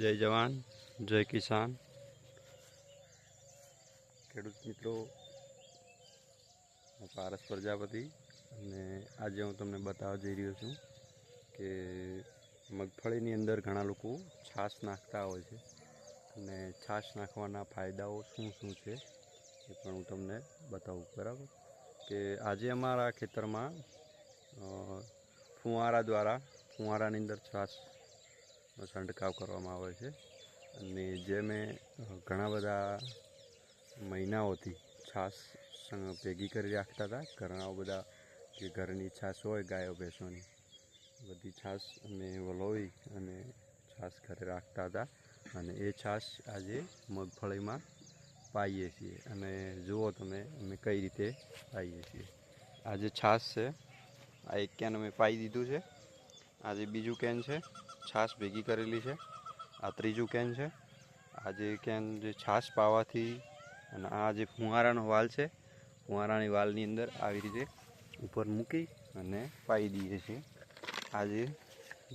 જય જવાન, જય કિસાન. ખેડૂત મિત્રો, હું પારસ પ્રજાપતિ અને આજે હું તમને બતાવવા જઈ રહ્યો છું કે મગફળીની અંદર ઘણા લોકો છાશ નાખતા હોય છે અને છાશ નાખવાના ફાયદાઓ શું શું છે એ પણ હું તમને બતાવું, બરાબર? કે આજે અમારા ખેતરમાં ફુવારા દ્વારા, ફુવારાની અંદર છાશ છંટકાવ કરવામાં આવે છે. અને જે મેં ઘણા બધા મહિનાઓથી છાશ ભેગી કરી રાખતા હતા. ઘણા બધા જે ઘરની છાશ હોય, ગાયો, ભેંસોની, બધી છાશ અમે વલોવી અને છાશ ઘરે રાખતા હતા. અને એ છાશ આજે મગફળીમાં પાઈએ છીએ. અને જુઓ તમે, અમે કઈ રીતે પાઈએ છીએ. આ જે છાશ છે, આ એક ક્યાંને અમે પાઈ દીધું છે. આ જે બીજું કેન છે, છાશ ભેગી કરેલી છે. આ ત્રીજું કેન છે. આ જે કેન જે છાશ પાવાથી અને આ જે ફુવારાનો વાલ છે, ફુવારાની વાલની અંદર આવી રીતે ઉપર મૂકી અને પાઈ દઈએ છીએ. આ જે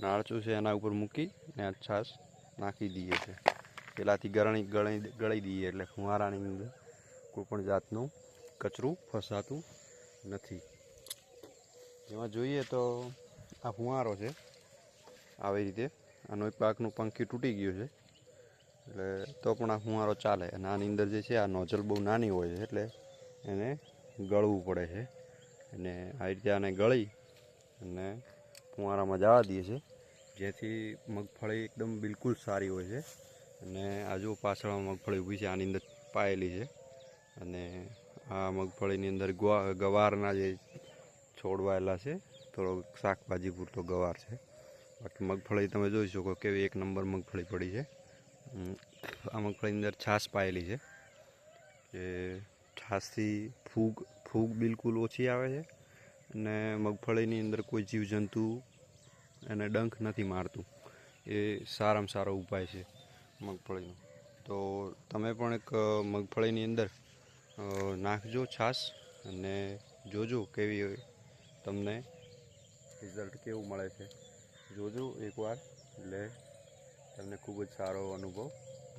નાળચું છે એના ઉપર મૂકી અને આ છાશ નાખી દઈએ છીએ. પેલાથી ગળણી ગળી ગળી દઈએ એટલે ફુવારાની અંદર કોઈ પણ જાતનું કચરું ફસાતું નથી. એમાં જોઈએ તો આ ફુવારો છે. આવી રીતે આનો એક પાકનું પંખી તૂટી ગયું છે. એટલે તો પણ આ ફુવારો ચાલે. અને આની અંદર જે છે, આ નોઝલ બહુ નાની હોય છે, એટલે એને ગળવું પડે છે. અને આ રીતે આને ગળી અને ફુવારામાં જવા દઈએ છે. જેથી મગફળી એકદમ બિલકુલ સારી હોય છે. અને આજુ પાછળમાં મગફળી ઊભી છે, આની અંદર પાયેલી છે. અને આ મગફળીની અંદર ગવા ગવારના જે છોડવાયેલા છે થોડો શાકભાજી પૂરતો ગવાર છે. બાકી મગફળી તમે જોઈ શકો કેવી એક નંબર મગફળી પડી છે. આ મગફળીની અંદર છાશ પાયેલી છે. કે છાશથી ફૂગ ફૂગ બિલકુલ ઓછી આવે છે અને મગફળીની અંદર કોઈ જીવજંતુ એને ડંખ નથી મારતું. એ સારામાં સારો ઉપાય છે મગફળીનો. તો તમે પણ એક મગફળીની અંદર નાખજો છાશ અને જોજો કેવી તમને. રિઝલ્ટ કેવું મળે છે? જોજો એકવાર. એટલે તમને ખૂબ જ સારો અનુભવ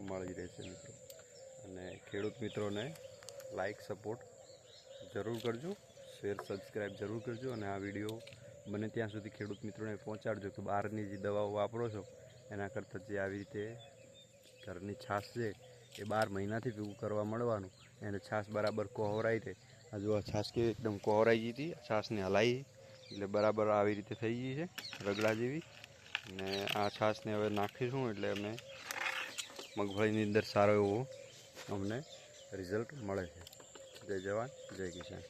મળી રહેશે મિત્રો. અને ખેડૂત મિત્રોને લાઈક સપોર્ટ જરૂર કરજો. શેર સબસ્ક્રાઈબ જરૂર કરજો. અને આ વીડિયો બને ત્યાં સુધી ખેડૂત મિત્રોને પહોંચાડજો કે બહારની જે દવાઓ વાપરો છો, એના કરતાં જે આવી રીતે ઘરની છાશ છે, એ બાર મહિનાથી ભેગું કરવા મળવાનું. એને છાશ બરાબર કોહરાઈ રહે આ જો આ છાશ કેવી એકદમ કોહરાઈ ગઈ હતી, છાશને હલાવી એટલે બરાબર આવી રીતે થઈ ગઈ છે, રગડા જેવી. અને આ છાશને હવે નાખીશું એટલે અમે મગફળીની અંદર સારો એવો અમને રિઝલ્ટ મળે છે. જય જવાન, જય કિસાન.